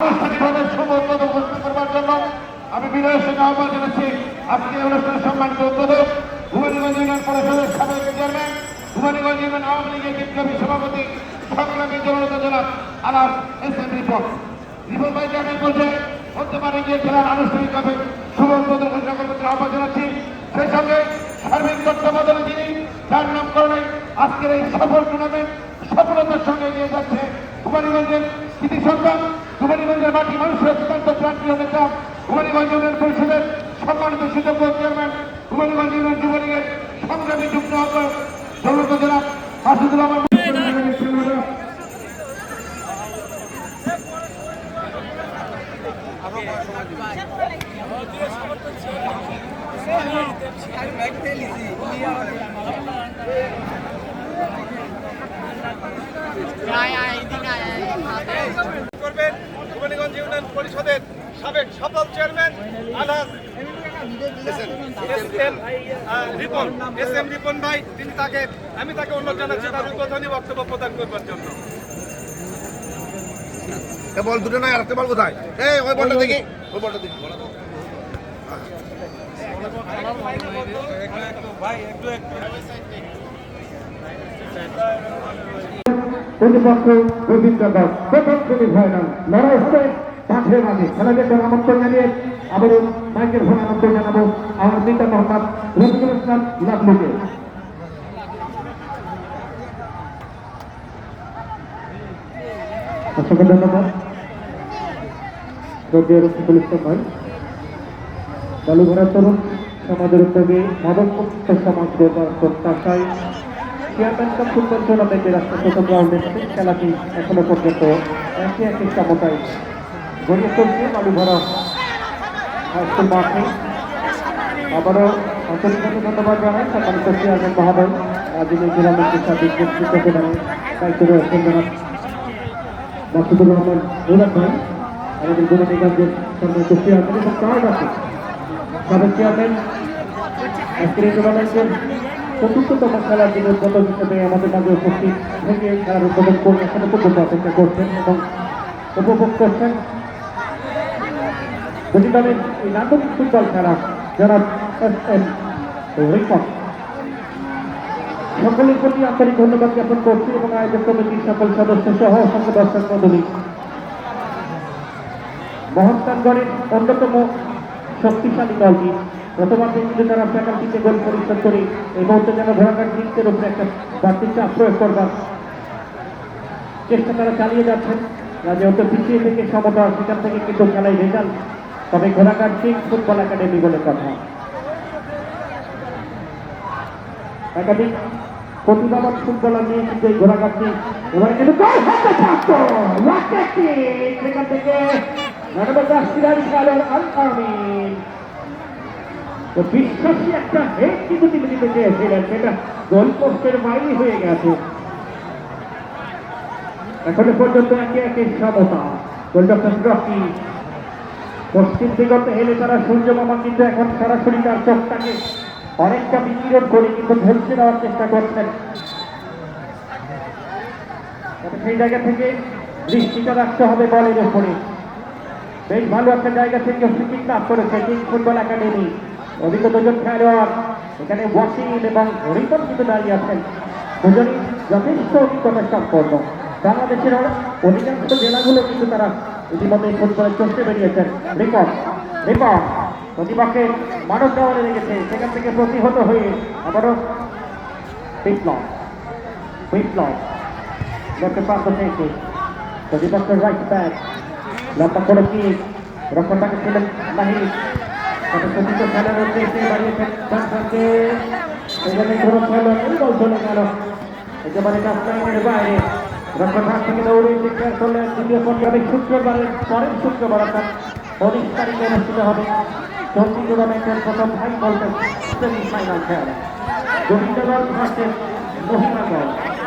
শুভ উদ্বোধন ঘোষণা জন্য আমি বিনয়ের সঙ্গে আহ্বান জানাচ্ছি আজকে অনুষ্ঠানের সম্মানিত উদ্বোধক ভুবনীগঞ্জ ইউনিয়ন পরিষদের সাবেক চেয়ারম্যান ভুবনীগঞ্জ ইউনিয়ন আওয়ামী লীগের বিপ্লবী সভাপতি সংগ্রামী জনতা জেলা আলাপ এস এম রিপোর্ট রিপোর্ট ভাই চেয়ারম্যান বলছে বর্তমানে গিয়ে খেলার আনুষ্ঠানিকভাবে শুভ উদ্বোধন ঘোষণা করবার আহ্বান জানাচ্ছি সেই সঙ্গে সার্বিক তত্ত্বাবধানে যিনি যার নামকরণে আজকের এই সফল টুর্নামেন্ট সফলতার সঙ্গে এগিয়ে যাচ্ছে কুমারীগঞ্জের কৃতি সন্তান কুমারীগঞ্জের মাটি মানুষের অত্যন্ত প্রান্তীয় নেতা কুমারীগঞ্জ ইউনিয়ন পরিষদের সম্মানিত সুযোগ্য চেয়ারম্যান কুমারীগঞ্জ ইউনিয়ন যুবলীগের সংগ্রামী যুগ্ম আহ্বায়ক জনতা জেলা মাসুদুর রহমান ভুবনীগঞ্জ ইউনিয়ন পরিষদের সাবেক সফল চেয়ারম্যান আলহাজ রিপন এস এম রিপন ভাই তিনি তাকে আমি তাকে অনুরোধ জানাচ্ছি তার উদ্বোধনী বক্তব্য প্রদান করবার জন্য। এ বল দুটো নয় আরেকটা বল কোথায়? এই ওই বলটা দেখি। ওই বলটা দেখি। প্রতিপক্ষ প্রথম শ্রেণি ফাইনাল লড়াই হবে মাঠের মাঝে খেলা দেখার আমন্ত্রণ জানিয়ে আবারও মাইকের ফোন আমন্ত্রণ জানাব আমার নেতা মোহাম্মদ রফিকুল ইসলাম লাভলুকে। অসংখ্য ধন্যবাদ। রফিকুল ইসলাম ভাই। বালুঘরা তরুণ সমাজের উদ্যোগে মাদক মুক্ত সমাজ গড়ার প্রত্যাশায় চেয়ারম্যান কাপ ফুটবল টুর্নামেন্টের আজকে প্রথম রাউন্ডের খেলাটি এখনও পর্যন্ত একই একই সমতায় গড়িয়ে চলছে বালুঘরা হাইস্কুল মাঠে আবারও আন্তরিকভাবে ধন্যবাদ জানাই সম্মানিত চেয়ারম্যান মহোদয়। আহ, যিনি টুর্নামেন্টের সাথে নেতৃত্ব প্রদানের দায়িত্ব রয়েছেন জনাব মাসুদুর রহমান মুরাদ ভাই। আমাদের গুণনীগঞ্জের সম্মানিত চেয়ারম্যান এবং তার কাছে সাবেক চেয়ারম্যান আজকের টুর্নামেন্টের চতুর্থতম খেলার দিনের উদ্বোধন হিসেবে আমাদের মাঝে উপস্থিত থেকে খেলার উদ্বোধন করে এখনও পর্যন্ত অপেক্ষা করছেন এবং উপভোগ করছেন দুটি দলের এই নাটক ফুটবল খেলা জনাব এস এম রিপন সকলের প্রতি আন্তরিক ধন্যবাদ জ্ঞাপন করছি এবং আয়োজক কমিটির সকল সদস্য সহ অসংখ্য দর্শক মন্ডলী মহস্তানগড়ের অন্যতম শক্তিশালী দলটি প্রথমার্ধে কিন্তু তারা ফ্যাকাল্টিতে গোল পরিশোধ করে এই মুহূর্তে যেন ধরাঘাট জিতদের উপরে একটা বাড়তি চাপ প্রয়োগ করবার চেষ্টা তারা চালিয়ে যাচ্ছেন। যেহেতু পিছিয়ে থেকে সমতা, সেখান থেকে কিন্তু খেলায় রেজাল্ট তবে ঘোড়াঘাট সিং ফুটবল একাডেমি বলে কথা। একাধিক প্রতিভাবান ফুটবলার নিয়ে কিন্তু এই ঘোড়াঘাটটি এবার কিন্তু! সেখান থেকে বিশ্বাসী একটা হেড কিন্তু তিনি দিতে চেয়েছিলেন সেটা গোল পোস্টের বাইরে হয়ে গেছে। এখনও পর্যন্ত একে একে সমতা। গোলরক্ষক রকি পশ্চিম দিগতে হেলে তারা সূর্য মামা কিন্তু এখন সরাসরি তার চোখটাকে অনেকটা বিকিরণ করে কিন্তু ঝলসে দেওয়ার চেষ্টা করছেন। সেই জায়গা থেকে দৃষ্টিটা রাখতে হবে বলের উপরে। বেশ ভালো একটা জায়গা থেকে ফিকিং লাভ করেছে কিং ফুটবল একাডেমি। অভিজ্ঞ দুজন খেলোয়াড়, এখানে ওয়াসিম এবং রিপন কিন্তু দাঁড়িয়ে আছেন। দুজনই যথেষ্ট অভিজ্ঞতা সম্পন্ন। বাংলাদেশের অধিকাংশ জেলাগুলো কিন্তু তারা ইতিমধ্যে ফুটবলের চষতে বেরিয়েছেন। রিপন রিপন প্রতিপক্ষের মানব দেওয়ালে লেগেছে। সেখান থেকে প্রতিহত হয়ে আবারও বিপ্লব বিপ্লব। লক্ষ্য প্রান্ত থেকে প্রতিপক্ষের রাইট ব্যাক লম্বা করে কি রক্ষণটাকে ছিলেন তবে সতীর্থ খেলার উদ্দেশ্যে বাড়িয়েছেন ডানসানকে সেখানে কোনো খেলো এই বল চলে গেল। একেবারে কাস্টাইনের বাইরে। রক্ষণভাগ থেকে দৌড়ে ডিক্লেয়ার করলেন দ্বিতীয় পর্যায়ে শুক্রবারের পরের শুক্রবার, অর্থাৎ উনিশ তারিখে অনুষ্ঠিত হবে চলতি টুর্নামেন্টের প্রথম সেমিফাইনাল খেলা। গোবিন্দগঞ্জ ভার্সেস মহিলাগঞ্জ